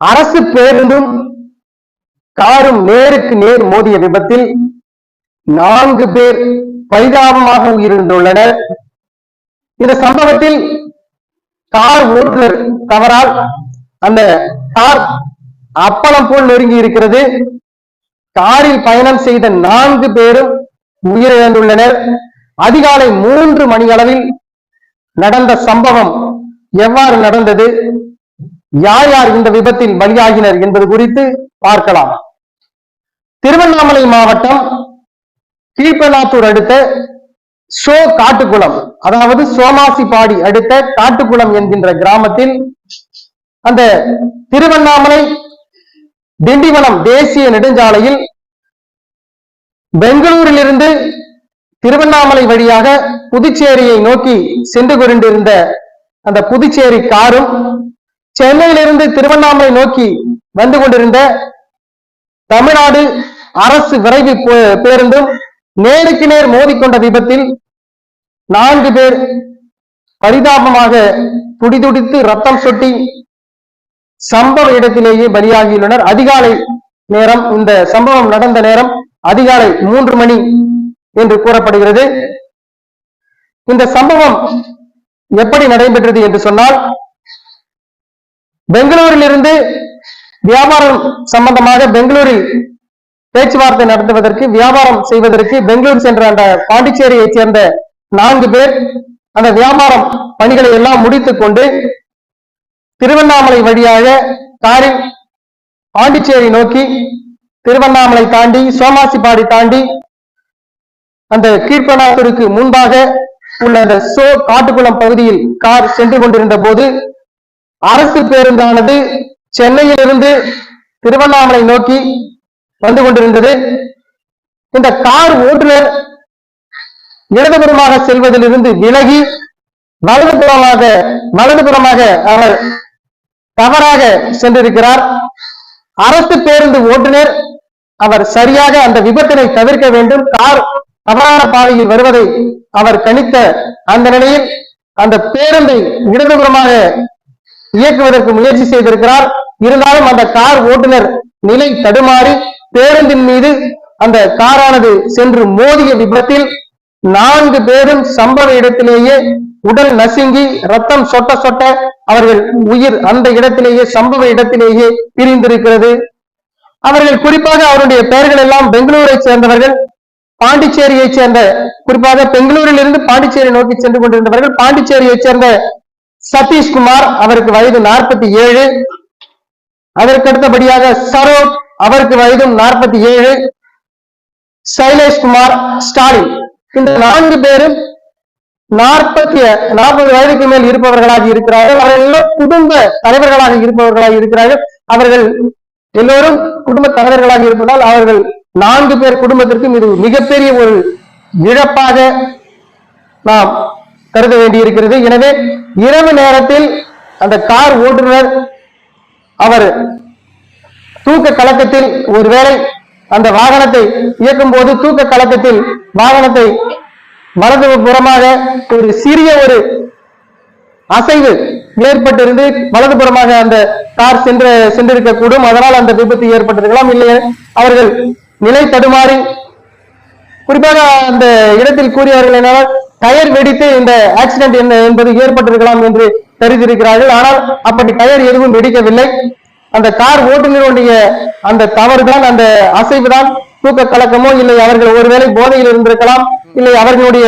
அரசு பேருந்தும் காரும் நேருக்கு நேர் மோதிய விபத்தில் நான்கு பேர் பரிதாபமாக உயிரிழந்துள்ளனர். இந்த சம்பவத்தில் கார் ஓட்டுநர் தவறால் அந்த கார் அப்பளம் போல் நெருங்கி இருக்கிறது. காரில் பயணம் செய்த நான்கு பேரும் உயிரிழந்துள்ளனர். அதிகாலை மூன்று மணி அளவில் நடந்த சம்பவம் எவ்வாறு நடந்தது? யார் யார் இந்த விபத்தில் பலியாகினர் என்பது குறித்து பார்க்கலாம். திருவண்ணாமலை மாவட்டம் கீழ்பெண்ணாத்தூர் அடுத்த சோ காட்டுக்குளம் அதாவது சோமாசிப்பாடி அடுத்த காட்டுக்குளம் என்கின்ற கிராமத்தில் அந்த திருவண்ணாமலை திண்டிவனம் தேசிய நெடுஞ்சாலையில் பெங்களூரிலிருந்து திருவண்ணாமலை வழியாக புதுச்சேரியை நோக்கி சென்று கொண்டிருந்த அந்த புதுச்சேரி காரும் சென்னையிலிருந்து திருவண்ணாமலை நோக்கி வந்து கொண்டிருந்த தமிழ்நாடு அரசு விரைவு பேருந்தும் நேருக்கு நேர் மோதிக்கொண்ட விபத்தில் நான்கு பேர் பரிதாபமாக துடிதுடித்து ரத்தம் சொட்டி சம்பவ இடத்திலேயே பலியாகியுள்ளனர். அதிகாலை நேரம் இந்த சம்பவம் நடந்த நேரம் அதிகாலை மூன்று மணி என்று கூறப்படுகிறது. இந்த சம்பவம் எப்படி நடைபெற்றது என்று சொன்னால் பெங்களூரிலிருந்து வியாபாரம் சம்பந்தமாக பெங்களூரில் பேச்சுவார்த்தை நடத்துவதற்கு வியாபாரம் செய்வதற்கு பெங்களூர் சென்ற அந்த பாண்டிச்சேரியை சேர்ந்த நான்கு பேர் அந்த வியாபாரம் பணிகளை எல்லாம் முடித்துக் கொண்டு திருவண்ணாமலை வழியாக காரில் பாண்டிச்சேரி நோக்கி திருவண்ணாமலை தாண்டி சோமாசிப்பாடி தாண்டி அந்த கீழ்பனாத்தூருக்கு முன்பாக உள்ள அந்த சோ காட்டுக்குளம் பகுதியில் கார் சென்று கொண்டிருந்த போது அரசு பேருந்தானது சென்னையிலிருந்து திருவண்ணாமலை நோக்கி வந்து கொண்டிருந்தது. இந்த கார் ஓட்டுநர் இடதுபுறமாக செல்வதிலிருந்து விலகி வலதுபுறமாக வலதுபுறமாக அவர் தவறாக சென்றிருக்கிறார். அரசு பேருந்து ஓட்டுநர் அவர் சரியாக அந்த விபத்தினை தவிர்க்க வேண்டும். கார் தவறான பாதையில் வருவதை அவர் கணித்த அந்த நிலையில் அந்த பேருந்தை இடதுபுறமாக இயக்குவதற்கு முயற்சி செய்திருக்கிறார். இருந்தாலும் அந்த கார் ஓட்டுநர் நிலை தடுமாறி பேருந்தின் மீது அந்த காரானது சென்று மோதிய விபத்தில் நான்கு பேரும் சம்பவ இடத்திலேயே உடல் நசுங்கி ரத்தம் சொட்ட சொட்ட அவர்கள் உயிர் அந்த இடத்திலேயே சம்பவ இடத்திலேயே பிரிந்திருக்கிறது. அவர்கள் குறிப்பாக அவருடைய பெயர்கள் எல்லாம் பெங்களூரை சேர்ந்தவர்கள் பாண்டிச்சேரியை சேர்ந்த குறிப்பாக பெங்களூரில் இருந்து பாண்டிச்சேரி நோக்கி சென்று கொண்டிருந்தவர்கள் பாண்டிச்சேரியை சேர்ந்த சதீஷ்குமார் அவருக்கு வயது நாற்பத்தி ஏழு. அதற்கு அடுத்தபடியாக சரோத் அவருக்கு வயதும் நாற்பத்தி ஏழு. சைலேஷ்குமார் ஸ்டாலின். இந்த நான்கு பேரும் நாற்பத்தி நாற்பது வயதுக்கு மேல் இருப்பவர்களாக இருக்கிறார்கள். அவர்கள் எல்லாம் குடும்ப தலைவர்களாக இருப்பவர்களாக இருக்கிறார்கள். அவர்கள் எல்லோரும் குடும்ப தலைவர்களாக இருப்பதால் அவர்கள் நான்கு பேர் குடும்பத்திற்கும் இது மிகப்பெரிய ஒரு இழப்பாக நாம் கருத வேண்டியிருக்கிறது. எனவே இரவு நேரத்தில் அந்த கார் ஓட்டுநர் அவர் தூக்க கலக்கத்தில் ஒருவேளை அந்த வாகனத்தை இயக்கும் போது தூக்க கலக்கத்தில் வாகனத்தை வலது புறமாக ஒரு சிறிய ஒரு அசைவு ஏற்பட்டிருந்து வலதுபுறமாக அந்த கார் சென்று சென்றிருக்கக்கூடும். அதனால் அந்த விபத்து ஏற்பட்டிருக்கலாம். இல்லையே அவர்கள் நிலை தடுமாறி குறிப்பாக அந்த இடத்தில் கூறியவர்கள் என்னால் டயர் வெடித்து இந்த ஆக்சிடென்ட் என்ன என்பது ஏற்பட்டிருக்கலாம் என்று தெரிவித்திருக்கிறார்கள் ஆனால் அப்படி டயர் எதுவும் வெடிக்கவில்லை. அந்த கார் ஓட்டுநருடைய அந்த தவறுதான் அந்த அசைவுதான் தூக்க கலக்கமோ இல்லை அவர்கள் ஒருவேளை போதையில் இருந்திருக்கலாம் இல்லை அவர்களுடைய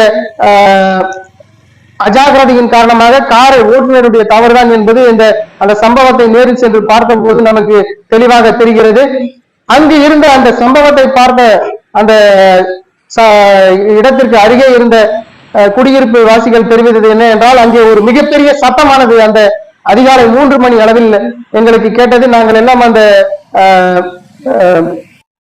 அஜாகிரதையின் காரணமாக காரை ஓட்டுநருடைய தவறுதான் என்பது இந்த அந்த சம்பவத்தை நேரில் சென்று பார்த்த போது நமக்கு தெளிவாக தெரிகிறது. அங்கு இருந்த அந்த சம்பவத்தை பார்த்த அந்த ச- இடத்திற்கு அருகே இருந்த குடியிருப்பு வாசிகள் தெரிவித்தது என்ன என்றால் அங்கே ஒரு மிகப்பெரிய சத்தமானது அந்த அதிகாலை மூன்று மணி அளவில் எங்களுக்கு கேட்டது. நாங்கள் எல்லாம் அந்த அஹ்,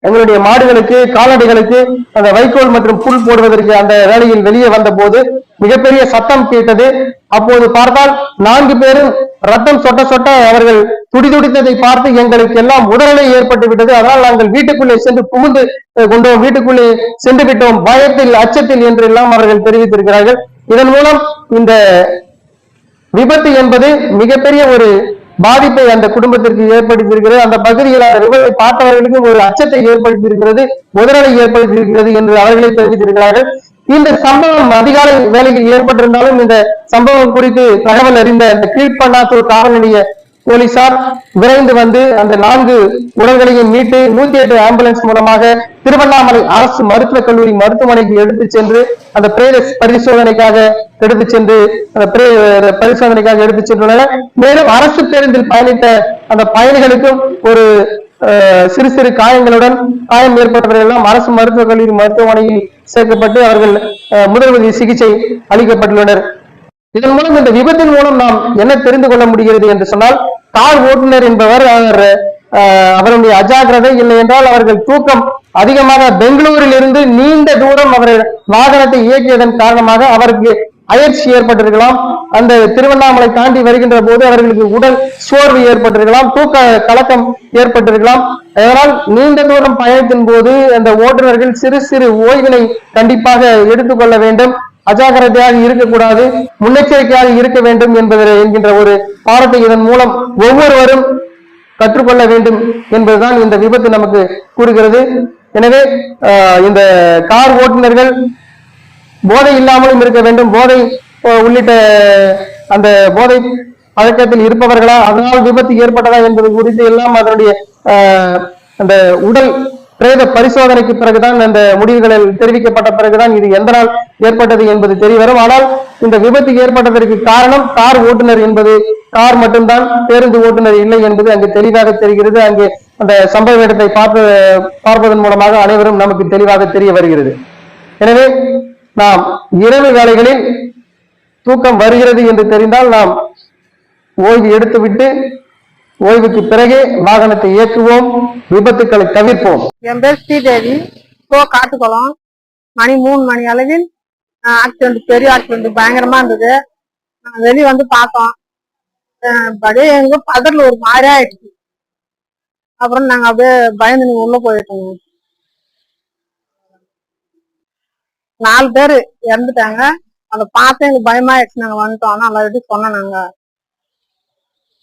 எங்களுடைய மாடுகளுக்கு கால்நடைகளுக்கு அந்த வைக்கோல் மற்றும் புல் போடுவதற்கு அந்த வேலையில் வெளியே வந்த போது மிகப்பெரிய சத்தம் கேட்டது. அப்போது பார்த்தால் நான்கு பேரும் ரத்தம் சொட்ட சொட்ட அவர்கள் துடிதுடித்ததை பார்த்து எங்களுக்கு எல்லாம் உடல்நிலை ஏற்பட்டு விட்டது. அதனால் நாங்கள் வீட்டுக்குள்ளே சென்று புகுந்து கொண்டோம் வீட்டுக்குள்ளே சென்று விட்டோம். பயத்தில் அச்சத்தில் என்று எல்லாம் அவர்கள் தெரிவித்திருக்கிறார்கள். இதன் மூலம் இந்த விபத்து என்பது மிகப்பெரிய ஒரு பாதிப்பை அந்த குடும்பத்திற்கு ஏற்படுத்தியிருக்கிறது. அந்த பகுதியில் அந்த விபத்தை பார்த்தவர்களுக்கு ஒரு அச்சத்தை ஏற்படுத்தியிருக்கிறது உதறலை ஏற்படுத்தியிருக்கிறது என்று அவர்களே தெரிவித்திருக்கிறார்கள். இந்த சம்பவம் அதிகாலை வேலையில் ஏற்பட்டிருந்தாலும் இந்த சம்பவம் குறித்து தகவல் அறிந்த இந்த கீழ்பண்ணாத்தூர் காவல் நிலைய போலீசார் விரைந்து வந்து அந்த நான்கு உடல்களையும் மீட்டு நூத்தி எட்டு ஆம்புலன்ஸ் மூலமாக திருவண்ணாமலை அரசு மருத்துவக் கல்லூரி மருத்துவமனைக்கு எடுத்து சென்று அந்த பிரேத பரிசோதனைக்காக எடுத்து சென்று அந்த பிரே- பரிசோதனைக்காக எடுத்து சென்றுள்ளனர். மேலும் அரசு பேருந்தில் பயணித்த அந்த பயணிகளுக்கும் ஒரு சிறு சிறு காயங்களுடன் காயம் ஏற்பட்டவர்கள் எல்லாம் அரசு மருத்துவக் கல்லூரி மருத்துவமனையில் சேர்க்கப்பட்டு அவர்கள் முதலுதவி சிகிச்சை அளிக்கப்பட்டுள்ளனர். இதன் மூலம் இந்த விபத்தின் மூலம் நாம் என்ன தெரிந்து கொள்ள முடிகிறது என்று சொன்னால் கார் ஓட்டுநர் என்பவர் அவர் அவருடைய அஜாக்கிரதை இல்லை என்றால் அவர்கள் தூக்கம் அதிகமாக பெங்களூரில் இருந்து நீண்ட தூரம் அவர் வாகனத்தை இயக்கியதன் காரணமாக அவருக்கு அயற்சி ஏற்பட்டிருக்கலாம். அந்த திருவண்ணாமலை தாண்டி வருகின்ற போது அவர்களுக்கு உடல் சோர்வு ஏற்பட்டிருக்கலாம் தூக்க கலக்கம் ஏற்பட்டிருக்கலாம். அதனால் நீண்ட தூரம் பயணத்தின் போது அந்த ஓட்டுநர்கள் சிறு சிறு ஓய்வினை கண்டிப்பாக எடுத்துக்கொள்ள வேண்டும். அஜாக்கிரதையாக இருக்கக்கூடாது முன்னெச்சரிக்கையாக இருக்க வேண்டும் என்பதில் என்கின்ற ஒரு பாடத்தை இதன் மூலம் ஒவ்வொருவரும் கற்றுக்கொள்ள வேண்டும் என்பதுதான் இந்த விபத்து நமக்கு கூறுகிறது. எனவே ஆஹ், இந்த கார் ஓட்டுநர்கள் போதை இல்லாமலும் இருக்க வேண்டும். போதை உள்ளிட்ட அந்த போதை பழக்கத்தில் இருப்பவர்களா அதனால் விபத்து ஏற்பட்டதா என்பது குறித்து எல்லாம் அதனுடைய ஆஹ், அந்த உடல் பிரேத பரிசோதனைக்கு பிறகுதான் அந்த முடிவுகளில் தெரிவிக்கப்பட்ட பிறகுதான் இது எந்த நாள் ஏற்பட்டது என்பது தெரியவரும். ஆனால் இந்த விபத்து ஏற்பட்டதற்கு காரணம் கார் ஓட்டுநர் என்பது. கார் மட்டும்தான் பேருந்து ஓட்டுநர் இல்லை என்பது அங்கு தெளிவாக தெரிகிறது. அங்கு அந்த சம்பவ இடத்தை பார்ப்ப பார்ப்பதன் மூலமாக அனைவரும் நமக்கு தெளிவாக தெரிய வருகிறது. எனவே நாம் இரவு வேலைகளில் தூக்கம் வருகிறது என்று தெரிந்தால் நாம் ஓய்வு எடுத்துவிட்டு ஓய்வுக்கு பிறகே வாகனத்தை இயக்குவோம் விபத்துக்களை தவிர்ப்போம். என் பேர் ஸ்ரீதேவி. கோ காட்டுக்குளம். மணி மூணு மணி அளவில் ஆக்சிடென்ட் பெரிய ஆக்சிடென்ட் பயங்கரமா இருந்தது. வெளியே வந்து பார்த்தோம். அப்படியே எங்க பதர்ல ஒரு மாதிரி ஆயிடுச்சு. அப்புறம் நாங்க அப்படியே பயந்து உள்ள போயிட்டோம். நாலு பேர் இறந்துட்டாங்க. அதை பார்த்து எங்களுக்கு பயமாயிடுச்சு. நாங்க வந்துட்டோம். ஆனா எல்லார்கிட்டையும் சொன்னோம் நாங்க.